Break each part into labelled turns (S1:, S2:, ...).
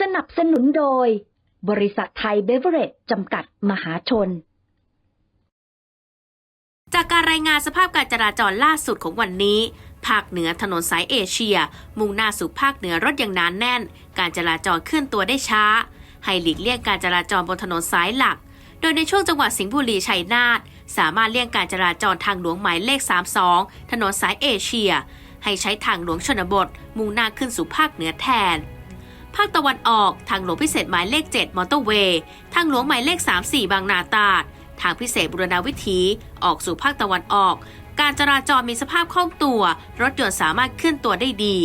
S1: สนับสนุนโดย บริษัทไทยเบเวอเรจจำกัดมหาชน
S2: จากการรายงานสภาพการจราจรล่าสุดของวันนี้ ภาคเหนือถนนสายเอเชีย มุ่งหน้าสู่ภาคเหนือรถยังหนานแน่น การจราจรเคลื่อนตัวได้ช้า ให้หลีกเลี่ยงการจราจรบนถนนสายหลัก โดยในช่วงจังหวัดสิงห์บุรีชัยนาทสามารถเลี่ยงการจราจรทางหลวงหมายเลข 32 ถนนสายเอเชีย ให้ใช้ทางหลวงชนบท มุ่งหน้าขึ้นสู่ภาคเหนือแทน ภาคตะวันออก ทางหลวงพิเศษหมายเลข 7 มอเตอร์เวย์ ทางหลวงหมายเลข 34 บางนาตราด ทางพิเศษบุรณาวิถี ออกสู่ภาคตะวันออก การจราจรมีสภาพคล่องตัว รถยนต์สามารถเคลื่อนตัวได้ดี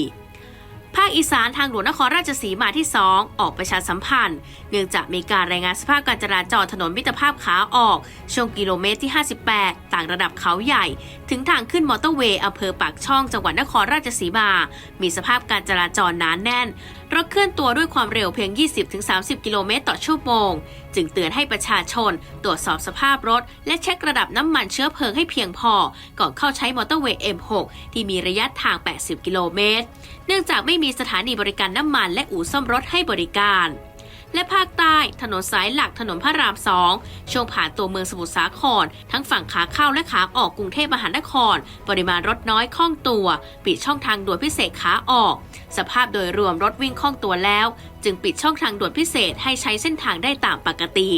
S2: ภาคอีสานทางหลวงนครราชสีมาที่ 2 ออกประชาสัมพันธ์ เนื่องจากมีการรายงานสภาพการจราจรถนนมิตรภาพขาออก ช่วงกิโลเมตรที่ 58 ต่างระดับเขาใหญ่ ถึงทางขึ้นมอเตอร์เวย์อำเภอปากช่องจังหวัดนครราชสีมา มีสภาพการจราจรหนานแน่นรถเคลื่อนตัวด้วยความเร็วเพียง 20-30 กิโลเมตรต่อชั่วโมง จึงเตือนให้ประชาชน ตรวจสอบสภาพรถ และเช็คระดับน้ำมันเชื้อเพลิงให้เพียงพอ ก่อนเข้าใช้มอเตอร์เวย์ M6 ที่มีระยะทาง 80 กิโลเมตร เนื่องจากไม่มีสถานีบริการน้ำมันและอู่ซ่อมรถให้บริการ และภาคใต้ ถนนสายหลักถนนพระรามสองช่วงผ่านตัวเมืองสมุทรสาคร ทั้งฝั่งขาเข้าและขาออกกรุงเทพมหานคร ปริมาณรถน้อยคล่องตัว ปิดช่องทางด่วนพิเศษขาออก สภาพโดยรวมรถวิ่งคล่องตัวแล้ว จึงปิดช่องทางด่วนพิเศษให้ใช้เส้นทางได้ตามปกติ